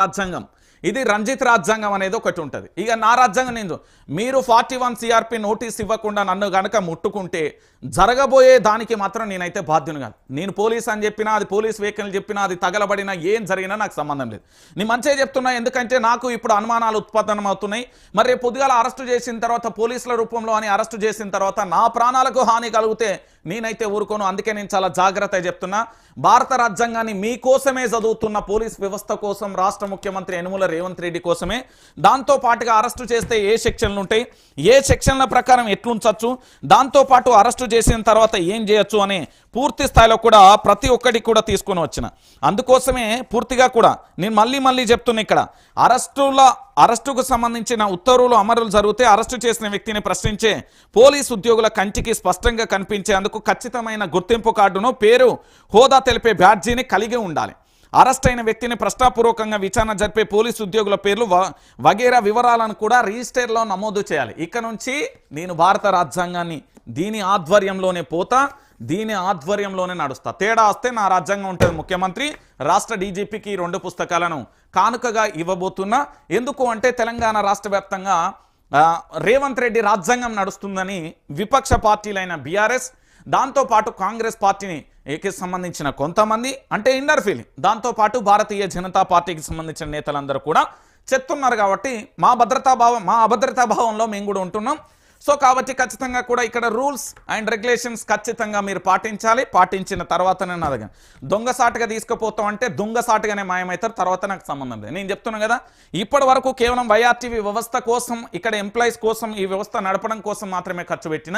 రాజ్యాంగం. ఇది రంజిత్ రాజ్యాంగం అనేది ఒకటి ఉంటుంది. ఇక నా రాజ్యాంగం నేను మీరు ఫార్టీ వన్ సిఆర్పి నోటీస్ ఇవ్వకుండా నన్ను గనక ముట్టుకుంటే జరగబోయే దానికి మాత్రం నేనైతే బాధ్యును కాదు. నేను పోలీస్ అని చెప్పినా అది పోలీస్ వెహికల్ చెప్పినా అది తగలబడినా ఏం జరిగినా నాకు సంబంధం లేదు. నేను మంచిగా చెప్తున్నా ఎందుకంటే నాకు ఇప్పుడు అనుమానాలు ఉత్పన్నం అవుతున్నాయి. మరి పొద్దుగాల అరెస్టు చేసిన తర్వాత పోలీసుల రూపంలో అని అరెస్టు చేసిన తర్వాత నా ప్రాణాలకు హాని కలిగితే నేనైతే ఊరుకోను. అందుకే నేను చాలా జాగ్రత్తగా చెప్తున్నా. భారత రాజ్యాంగాన్ని మీకోసమే చదువుతున్న పోలీస్ వ్యవస్థ కోసం రాష్ట్రం ముఖ్యమంత్రి యనుమల రేవంత్ రెడ్డి కోసమే. దాంతో పాటుగా అరెస్టు చేస్తే ఏ సెక్షన్లు ఉంటాయి ఏ సెక్షన్ల ప్రకారం ఎట్లుంచవచ్చు దాంతో పాటు అరెస్టు చేసిన తర్వాత ఏం చేయొచ్చు అనే పూర్తి స్థాయిలో కూడా ప్రతి ఒక్కటి కూడా తీసుకొని వచ్చిన. అందుకోసమే పూర్తిగా కూడా నేను మళ్ళీ మళ్ళీ చెప్తున్నా ఇక్కడ. అరెస్టుల అరెస్టుకు సంబంధించిన ఉత్తర్వులు అమరులు జరిగితే అరెస్టు చేసిన వ్యక్తిని ప్రశ్నించే పోలీస్ ఉద్యోగుల కంటికి స్పష్టంగా కనిపించేందుకు ఖచ్చితమైన గుర్తింపు కార్డును పేరు హోదా తెలిపే బ్యాడ్జీని కలిగి ఉండాలి. అరెస్ట్ అయిన వ్యక్తిని ప్రశ్నాపూర్వకంగా విచారణ జరిపే పోలీసు ఉద్యోగుల పేర్లు వ- వగేరా వివరాలను కూడా రిజిస్టర్లో నమోదు చేయాలి. ఇక నుంచి నేను భారత రాజ్యాంగాన్ని దీని ఆధ్వర్యంలోనే పోతా దీని ఆధ్వర్యంలోనే నడుస్తా. తేడా వస్తే నా రాజ్యాంగం ఉంటుంది ముఖ్యమంత్రి. రాష్ట్ర డీజీపీకి రెండు పుస్తకాలను కానుకగా ఇవ్వబోతున్నా. ఎందుకు అంటే తెలంగాణ రాష్ట్ర వ్యాప్తంగా రేవంత్ రెడ్డి రాజ్యాంగం నడుస్తుందని విపక్ష పార్టీలైన బీఆర్ఎస్ దాంతోపాటు కాంగ్రెస్ పార్టీని ఏకి సంబంధించిన కొంతమంది అంటే ఇన్నర్ ఫీలింగ్ దాంతోపాటు భారతీయ జనతా పార్టీకి సంబంధించిన నేతలందరూ కూడా చెప్తున్నారు కాబట్టి మా భద్రతా భావం మా అభద్రతా భావంలో మేము కూడా ఉంటున్నాం. సో కాబట్టి ఖచ్చితంగా కూడా ఇక్కడ రూల్స్ అండ్ రెగ్యులేషన్స్ ఖచ్చితంగా మీరు పాటించాలి. పాటించిన తర్వాతనే నా దగ్గర దొంగసాటుగా తీసుకుపోతాం అంటే దొంగసాటుగానే మాయమవుతారు. తర్వాత నాకు సంబంధం లేదు. నేను చెప్తున్నాను కదా ఇప్పటి వరకు కేవలం వైఆర్టీవీ వ్యవస్థ కోసం ఇక్కడ ఎంప్లాయీస్ కోసం ఈ వ్యవస్థ నడపడం కోసం మాత్రమే ఖర్చు పెట్టిన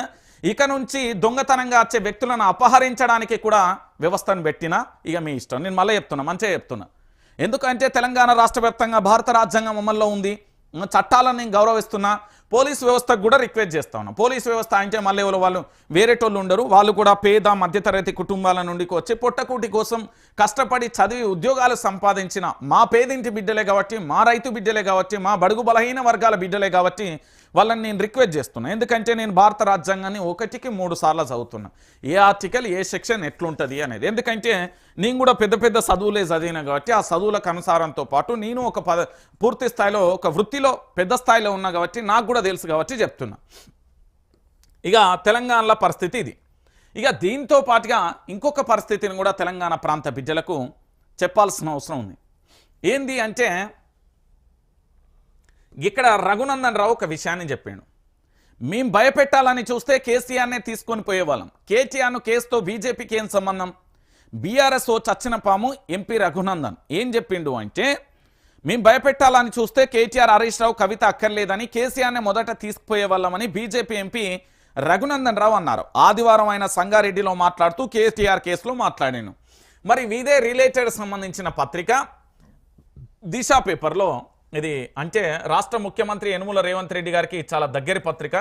ఇక నుంచి దొంగతనంగా వచ్చే వ్యక్తులను అపహరించడానికి కూడా వ్యవస్థను పెట్టినా ఇక మీ ఇష్టం. నేను మళ్ళీ చెప్తున్నా మంచిగా చెప్తున్నా. ఎందుకంటే తెలంగాణ రాష్ట్ర వ్యాప్తంగా భారత రాజ్యాంగం అమల్లో ఉంది. చట్టాలను నేను గౌరవిస్తున్నా. పోలీస్ వ్యవస్థకు కూడా రిక్వెస్ట్ చేస్తా ఉన్నాం. పోలీస్ వ్యవస్థ అంటే మళ్ళీ వాళ్ళు వేరేటోళ్ళు ఉండరు. వాళ్ళు కూడా పేద మధ్యతరగతి కుటుంబాల నుండి వచ్చి పొట్టకూటి కోసం కష్టపడి చదివి ఉద్యోగాలు సంపాదించిన మా పేదింటి బిడ్డలే కాబట్టి మా రైతు బిడ్డలే కాబట్టి మా బడుగు బలహీన వర్గాల బిడ్డలే కాబట్టి వాళ్ళని నేను రిక్వెస్ట్ చేస్తున్నా. ఎందుకంటే నేను భారత రాజ్యాంగాన్ని ఒకటికి మూడు సార్లు చదువుతున్నా. ఏ ఆర్టికల్ ఏ సెక్షన్ ఎట్లుంటుంది అనేది. ఎందుకంటే నేను కూడా పెద్ద పెద్ద చదువులే చదివినా కాబట్టి ఆ చదువులకు అనుసారంతో పాటు నేను ఒక పద పూర్తి స్థాయిలో ఒక వృత్తిలో పెద్ద స్థాయిలో ఉన్నా కాబట్టి నాకు కూడా తెలుసు కాబట్టి చెప్తున్నా. ఇక తెలంగాణలో పరిస్థితి ఇది. ఇక దీంతో పాటుగా ఇంకొక పరిస్థితిని కూడా తెలంగాణ ప్రాంత బిడ్డలకు చెప్పాల్సిన అవసరం ఉంది. ఏంది అంటే ఇక్కడ రఘునందన్ రావు ఒక విషయాన్ని చెప్పాడు. మేము భయపెట్టాలని చూస్తే కేసీఆర్నే తీసుకొని పోయేవాళ్ళం. కేటీఆర్ను కేసుతో బీజేపీకి ఏం సంబంధం? బీఆర్ఎస్ ఓ చచ్చిన పాము ఎంపీ రఘునందన్. ఏం చెప్పిండు అంటే మేము భయపెట్టాలని చూస్తే కేటీఆర్ హరీష్ రావు కవిత అక్కర్లేదని కేసీఆర్నే మొదట తీసుకుపోయేవాళ్ళమని బీజేపీ ఎంపీ రఘునందన్ రావు అన్నారు. ఆదివారం ఆయన సంగారెడ్డిలో మాట్లాడుతూ కేటీఆర్ కేసులో మాట్లాడాను మరి ఇదే రిలేటెడ్ సంబంధించిన పత్రిక దిశ పేపర్లో ఇది అంటే రాష్ట్ర ముఖ్యమంత్రి యనుమల రేవంత్ రెడ్డి గారికి చాలా దగ్గరి పత్రిక.